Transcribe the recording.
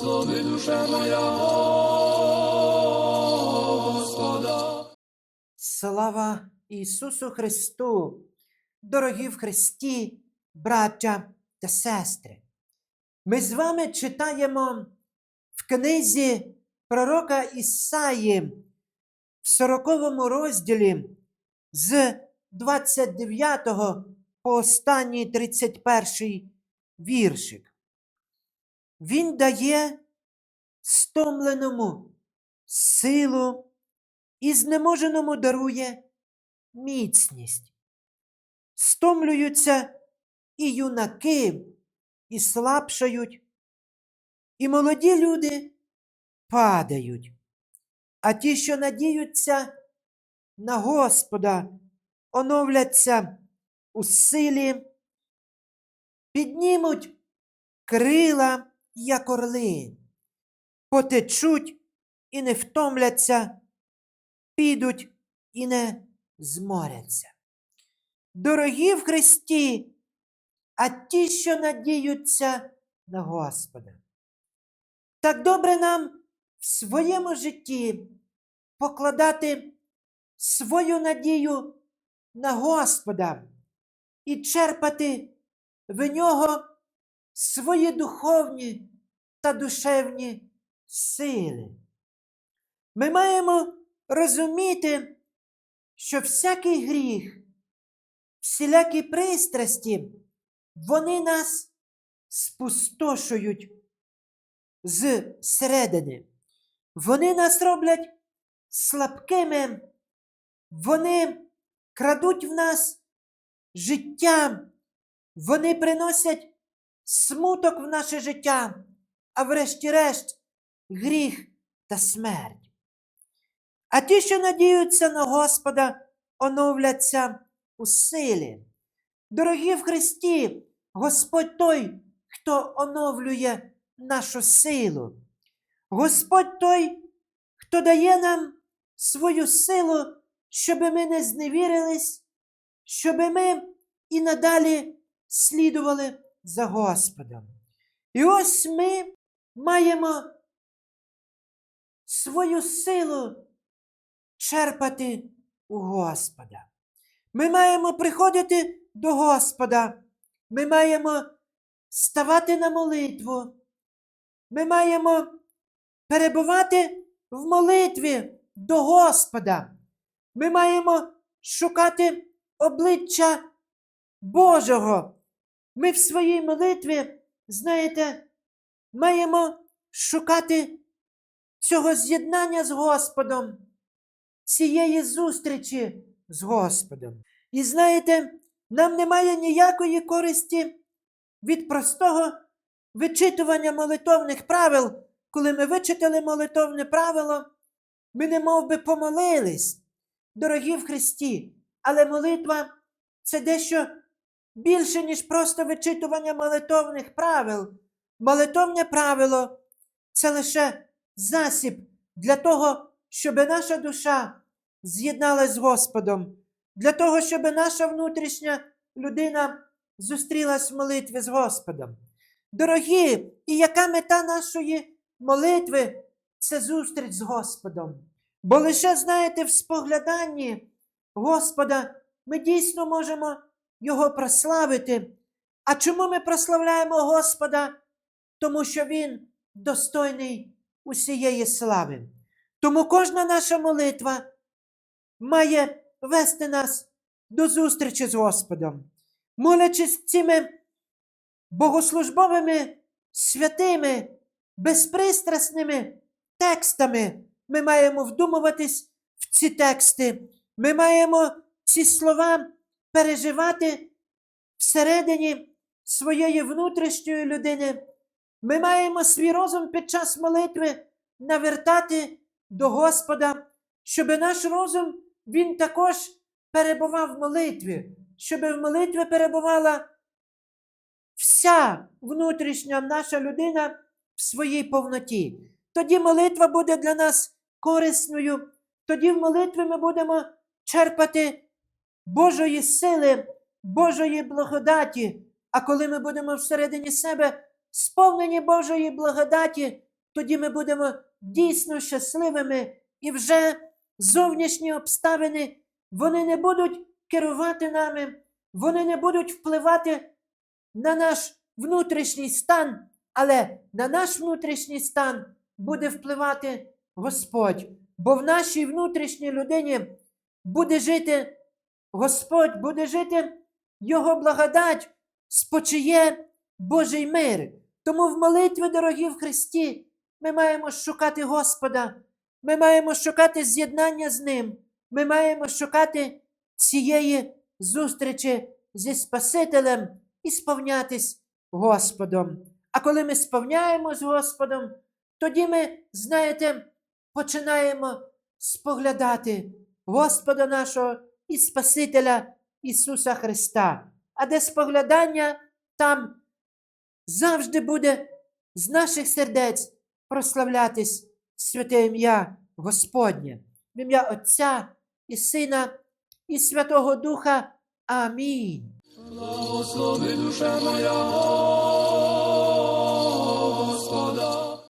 Благослови душа моя Господа. Слава Ісусу Христу! Дорогі в Христі, браття та сестри! Ми з вами читаємо в книзі пророка Ісаї в 40 розділі з 29 по останній 31 віршик. Він дає стомленому силу і знеможеному дарує міцність. Стомлюються і юнаки, і слабшають, і молоді люди падають, а ті, що надіються на Господа, оновляться у силі, піднімуть крила, як орли, потечуть і не втомляться, підуть і не зморяться. Дорогі в Христі, а ті, що надіються на Господа. Так добре нам в своєму житті покладати свою надію на Господа і черпати в нього свої духовні та душевні сили. Ми маємо розуміти, що всякий гріх, всілякі пристрасті, вони нас спустошують з середини. Вони нас роблять слабкими, вони крадуть в нас життя, вони приносять смуток в наше життя, а врешті-решт гріх та смерть. А ті, що надіються на Господа, оновляться у силі. Дорогі в Христі, Господь той, хто оновлює нашу силу. Господь той, хто дає нам свою силу, щоб ми не зневірились, щоб ми і надалі слідували за Господом. І ось ми маємо свою силу черпати у Господа. Ми маємо приходити до Господа. Ми маємо ставати на молитву. Ми маємо перебувати в молитві до Господа. Ми маємо шукати обличчя Божого. Ми в своїй молитві, знаєте, маємо шукати цього з'єднання з Господом, цієї зустрічі з Господом. І знаєте, нам немає ніякої користі від простого вичитування молитовних правил. Коли ми вичитали молитовне правило, ми не мов би помолились, дорогі в Христі, але молитва це дещо більше, ніж просто вичитування молитовних правил. Молитовне правило це лише засіб для того, щоб наша душа з'єдналась з Господом, для того, щоб наша внутрішня людина зустрілась в молитві з Господом. Дорогі, і яка мета нашої молитви це зустріч з Господом. Бо лише, знаєте, в спогляданні Господа ми дійсно можемо Його прославити. А чому ми прославляємо Господа? Тому що Він достойний усієї слави. Тому кожна наша молитва має вести нас до зустрічі з Господом. Молячись цими богослужбовими святими, безпристрасними текстами, ми маємо вдумуватись в ці тексти. Ми маємо ці слова переживати всередині своєї внутрішньої людини. Ми маємо свій розум під час молитви навертати до Господа, щоб наш розум він також перебував в молитві, щоб в молитві перебувала вся внутрішня наша людина в своїй повноті. Тоді молитва буде для нас корисною, тоді в молитві ми будемо черпати Божої сили, Божої благодаті. А коли ми будемо всередині себе сповнені Божої благодаті, тоді ми будемо дійсно щасливими, і вже зовнішні обставини вони не будуть керувати нами, вони не будуть впливати на наш внутрішній стан, але на наш внутрішній стан буде впливати Господь. Бо в нашій внутрішній людині буде жити Господь, буде жити Його благодать, спочиє Божий мир. Тому в молитві, дорогі в Христі, ми маємо шукати Господа, ми маємо шукати з'єднання з Ним, ми маємо шукати цієї зустрічі зі Спасителем і сповнятись Господом. А коли ми сповняємо з Господом, тоді ми, знаєте, починаємо споглядати Господа нашого і Спасителя Ісуса Христа. А де споглядання, там завжди буде з наших сердець прославлятись святе ім'я Господнє, в ім'я Отця і Сина і Святого Духа. Амінь. Благослови душа моя